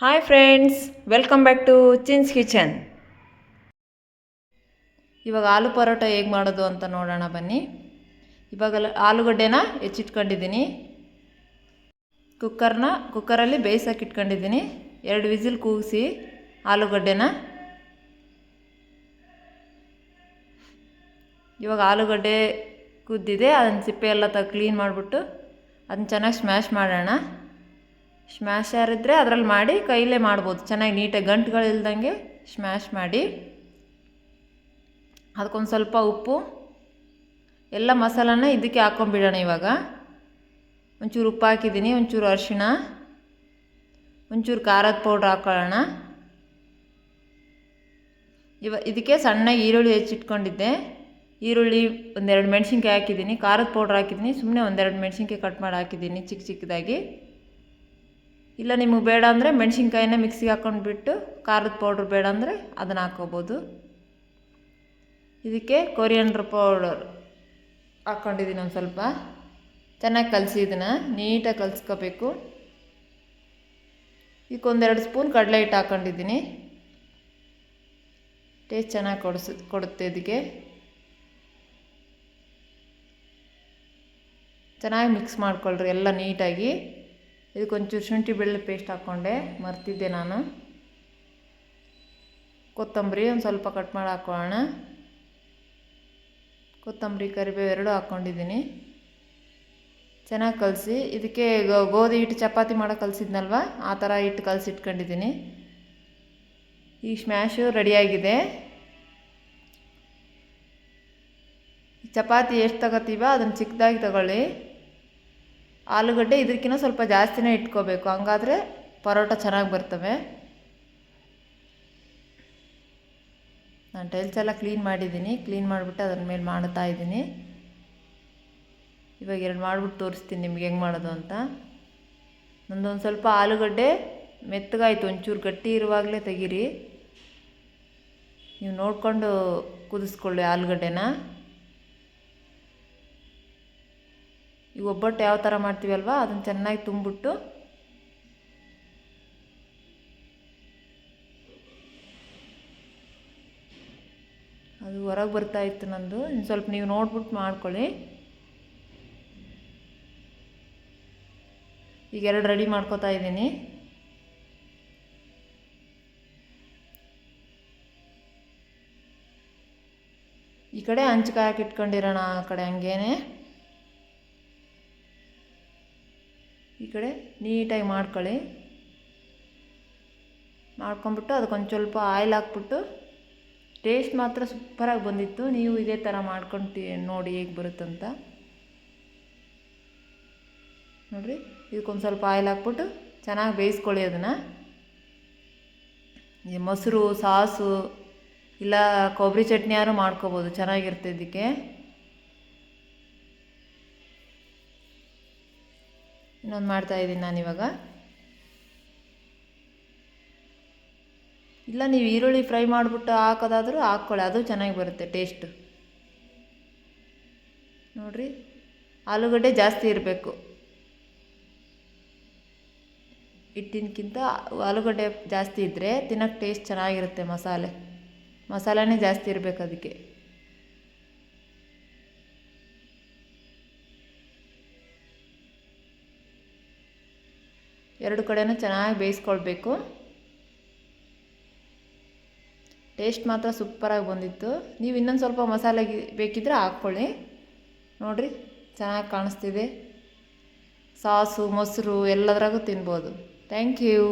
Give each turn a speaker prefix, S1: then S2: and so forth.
S1: Hi friends welcome back to Chin's kitchen ಇವಾಗ ಆಲೂ ಪರೋಟ ಹೇಗೆ ಮಾಡೋದು ಅಂತ ನೋಡೋಣ ಬನ್ನಿ. ಇವಾಗ ಆಲೂಗಡ್ಡೆನ ಹೆಚ್ಚಿಟ್ಕೊಂಡಿದ್ದೀನಿ. ಕುಕ್ಕರ್ನ, ಕುಕ್ಕರಲ್ಲಿ ಬೇಯಿಸೋಕೆ ಇಟ್ಕೊಂಡಿದ್ದೀನಿ. ಎರಡು ವಿಸಿಲ್ ಕೂಗಿಸಿ ಆಲೂಗಡ್ಡೆನ. ಇವಾಗ ಆಲೂಗಡ್ಡೆ ಕುದ್ದಿದೆ, ಅದನ್ನ ಸಿಪ್ಪೆ ಎಲ್ಲ ತ ಕ್ಲೀನ್ ಮಾಡಿಬಿಟ್ಟು ಅದನ್ನ ಚೆನ್ನಾಗಿ ಸ್ಮ್ಯಾಶ್ ಮಾಡೋಣ. ಸ್ಮ್ಯಾಶರ್ ಇದ್ದರೆ ಅದರಲ್ಲಿ ಮಾಡಿ ಕೈಲೇ ಮಾಡ್ಬೋದು. ಚೆನ್ನಾಗಿ ನೀಟಾಗಿ ಗಂಟುಗಳಿಲ್ದಂಗೆ ಸ್ಮ್ಯಾಶ್ ಮಾಡಿ. ಅದಕ್ಕೊಂದು ಸ್ವಲ್ಪ ಉಪ್ಪು, ಎಲ್ಲ ಮಸಾಲನ ಇದಕ್ಕೆ ಹಾಕ್ಕೊಂಬಿಡೋಣ ಇವಾಗ. ಒಂಚೂರು ಉಪ್ಪು ಹಾಕಿದ್ದೀನಿ, ಒಂಚೂರು ಅರಿಶಿಣ, ಒಂಚೂರು ಖಾರದ ಪೌಡ್ರ್ ಹಾಕ್ಕೊಳ್ಳೋಣ ಇವ, ಇದಕ್ಕೆ ಸಣ್ಣಗೆ ಈರುಳ್ಳಿ ಹೆಚ್ಚಿಟ್ಕೊಂಡಿದ್ದೆ. ಈರುಳ್ಳಿ ಒಂದೆರಡು ಮೆಣಸಿನ್ಕಾಯಿ ಹಾಕಿದ್ದೀನಿ, ಖಾರದ ಪೌಡ್ರ್ ಹಾಕಿದ್ದೀನಿ ಸುಮ್ಮನೆ ಒಂದೆರಡು ಮೆಣಸಿನ್ಕಾಯಿ ಕಟ್ ಮಾಡಿ ಹಾಕಿದ್ದೀನಿ ಚಿಕ್ಕ ಚಿಕ್ಕದಾಗಿ ಇಲ್ಲ ನಿಮಗೆ ಬೇಡ ಅಂದರೆ ಮೆಣಸಿನ್ಕಾಯಿನ ಮಿಕ್ಸಿಗೆ ಹಾಕ್ಕೊಂಡ್ಬಿಟ್ಟು ಖಾರದ ಪೌಡ್ರ್ ಬೇಡ ಅಂದರೆ ಅದನ್ನು ಹಾಕ್ಕೋಬೋದು ಇದಕ್ಕೆ ಕೊರಿಯಂಡ್ರ್ ಪೌಡರ್ ಹಾಕ್ಕೊಂಡಿದ್ದೀನಿ ಒಂದು ಸ್ವಲ್ಪ. ಚೆನ್ನಾಗಿ ಕಲಸಿ ಇದನ್ನು, ನೀಟಾಗಿ ಕಲಿಸ್ಕೋಬೇಕು. ಇದಕ್ಕೆ ಒಂದೆರಡು ಸ್ಪೂನ್ ಕಡಲೆ ಹಿಟ್ಟು ಹಾಕ್ಕೊಂಡಿದ್ದೀನಿ ಟೇಸ್ಟ್ ಚೆನ್ನಾಗಿ ಕೊಡಿಸ್, ಕೊಡುತ್ತೆ ಇದಕ್ಕೆ ಚೆನ್ನಾಗಿ ಮಿಕ್ಸ್ ಮಾಡ್ಕೊಳ್ರಿ ಎಲ್ಲ ನೀಟಾಗಿ. ಇದಕ್ಕೊಂಚೂರು ಶುಂಠಿ ಬೆಳ್ಳುಳ್ಳಿ ಪೇಸ್ಟ್ ಹಾಕ್ಕೊಂಡೆ ಮರ್ತಿದ್ದೆ ನಾನು. ಕೊತ್ತಂಬರಿ ಒಂದು ಸ್ವಲ್ಪ ಕಟ್ ಮಾಡಿ ಹಾಕ್ಕೊಳ್ಳೋಣ ಕೊತ್ತಂಬರಿ, ಕರಿಬೇವು ಎರಡು ಹಾಕ್ಕೊಂಡಿದ್ದೀನಿ ಚೆನ್ನಾಗಿ ಕಲಸಿ, ಇದಕ್ಕೆ ಗೋಧಿ ಹಿಟ್ಟು ಚಪಾತಿ ಮಾಡೋಕೆ ಕಲಸಿದ್ನಲ್ವ? ಆ ಥರ ಹಿಟ್ಟು ಕಲಸಿ ಇಟ್ಕೊಂಡಿದ್ದೀನಿ. ಈ ಸ್ಮ್ಯಾಶು ರೆಡಿಯಾಗಿದೆ ಚಪಾತಿ ಎಷ್ಟು ತಗೋತೀವೋ ಅದನ್ನು ಚಿಕ್ಕದಾಗಿ ತಗೊಳ್ಳಿ. ಆಲೂಗಡ್ಡೆ ಇದಕ್ಕಿಂತ ಸ್ವಲ್ಪ ಜಾಸ್ತಿನೇ ಇಟ್ಕೋಬೇಕು. ಹಂಗಾದರೆ ಪರೋಟ ಚೆನ್ನಾಗಿ ಬರ್ತವೆ. ನಾನು ಟೈಲ್ಸ್ ಎಲ್ಲ ಕ್ಲೀನ್ ಮಾಡಿದ್ದೀನಿ. ಕ್ಲೀನ್ ಮಾಡಿಬಿಟ್ಟು ಅದ್ರ ಮೇಲೆ ಮಾಡ್ತಾ ಇದ್ದೀನಿ. ಇವಾಗ ಎರಡು ಮಾಡಿಬಿಟ್ಟು ತೋರಿಸ್ತೀನಿ ನಿಮ್ಗೆ ಹೆಂಗೆ ಮಾಡೋದು ಅಂತ. ನಂದೊಂದು ಸ್ವಲ್ಪ ಆಲೂಗಡ್ಡೆ ಮೆತ್ತಗಾಯ್ತು. ಒಂಚೂರು ಗಟ್ಟಿ ಇರುವಾಗಲೇ ತೆಗೀರಿ. ನೀವು ನೋಡಿಕೊಂಡು ಕುದಿಸ್ಕೊಳ್ಳಿ ಆಲೂಗಡ್ಡೆನ. ಈ ಒಬ್ಬಟ್ಟು ಯಾವ ಥರ ಮಾಡ್ತೀವಲ್ವ ಅದನ್ನು ಚೆನ್ನಾಗಿ ತುಂಬಿಟ್ಟು ಅದು ಹೊರಗೆ ಬರ್ತಾ ಇತ್ತು ನಂದು. ಇನ್ನು ಸ್ವಲ್ಪ ನೀವು ನೋಡ್ಬಿಟ್ಟು ಮಾಡ್ಕೊಳ್ಳಿ. ಈಗ ಎರಡು ರೆಡಿ ಮಾಡ್ಕೋತಾ ಇದ್ದೀನಿ. ಈ ಕಡೆ ಹಂಚ್ಕಾಯಕ್ಕೆ ಇಟ್ಕೊಂಡಿರೋಣ ಆ ಕಡೆ ಹಂಗೇನೆ. ಈ ಕಡೆ ನೀಟಾಗಿ ಮಾಡ್ಕೊಳ್ಳಿ. ಮಾಡ್ಕೊಂಬಿಟ್ಟು ಅದಕ್ಕೊಂದು ಸ್ವಲ್ಪ ಆಯಿಲ್ ಹಾಕ್ಬಿಟ್ಟು ಟೇಸ್ಟ್ ಮಾತ್ರ ಸೂಪರಾಗಿ ಬಂದಿತ್ತು. ನೀವು ಇದೇ ಥರ ಮಾಡ್ಕೊಂಡು ನೋಡಿ ಹೇಗೆ ಬರುತ್ತಂತ ನೋಡಿರಿ, ಇದಕ್ಕೊಂದು ಸ್ವಲ್ಪ ಆಯಿಲ್ ಹಾಕ್ಬಿಟ್ಟು ಚೆನ್ನಾಗಿ ಬೇಯಿಸ್ಕೊಳ್ಳಿ ಅದನ್ನು. ಈ ಮೊಸರು, ಸಾಸು, ಇಲ್ಲ ಕೊಬ್ಬರಿ ಚಟ್ನಿ ಯಾರು ಮಾಡ್ಕೋಬೋದು, ಚೆನ್ನಾಗಿರುತ್ತೆ ಇದಕ್ಕೆ. ಇನ್ನೊಂದು ಮಾಡ್ತಾ ಇದ್ದೀನಿ ನಾನಿವಾಗ ಇಲ್ಲ, ನೀವು ಈರುಳ್ಳಿ ಫ್ರೈ ಮಾಡಿಬಿಟ್ಟು ಹಾಕೋದಾದರೂ ಹಾಕ್ಕೊಳ್ಳಿ, ಅದು ಚೆನ್ನಾಗಿ ಬರುತ್ತೆ ಟೇಸ್ಟು. ನೋಡಿರಿ, ಆಲೂಗಡ್ಡೆ ಜಾಸ್ತಿ ಇರಬೇಕು. ಹಿಟ್ಟಿನಕ್ಕಿಂತ ಆಲೂಗಡ್ಡೆ ಜಾಸ್ತಿ ಇದ್ದರೆ ತಿನ್ನೋಕ್ಕೆ ಟೇಸ್ಟ್ ಚೆನ್ನಾಗಿರುತ್ತೆ ಮಸಾಲೆ. ಮಸಾಲೆನೇ ಜಾಸ್ತಿ ಇರಬೇಕು ಅದಕ್ಕೆ. ಎರಡು ಕಡೆನೂ ಚೆನ್ನಾಗಿ ಬೇಯಿಸ್ಕೊಳ್ಬೇಕು. ಟೇಸ್ಟ್ ಮಾತ್ರ ಸೂಪರಾಗಿ ಬಂದಿತ್ತು. ನೀವು ಇನ್ನೊಂದು ಸ್ವಲ್ಪ ಮಸಾಲೆ ಬೇಕಿದ್ರೆ ಹಾಕ್ಕೊಳ್ಳಿ. ನೋಡಿರಿ, ಚೆನ್ನಾಗಿ ಕಾಣಿಸ್ತಿದೆ. ಸಾಸು, ಮೊಸರು ಎಲ್ಲದ್ರಾಗೂ ತಿನ್ಬೋದು. Thank you.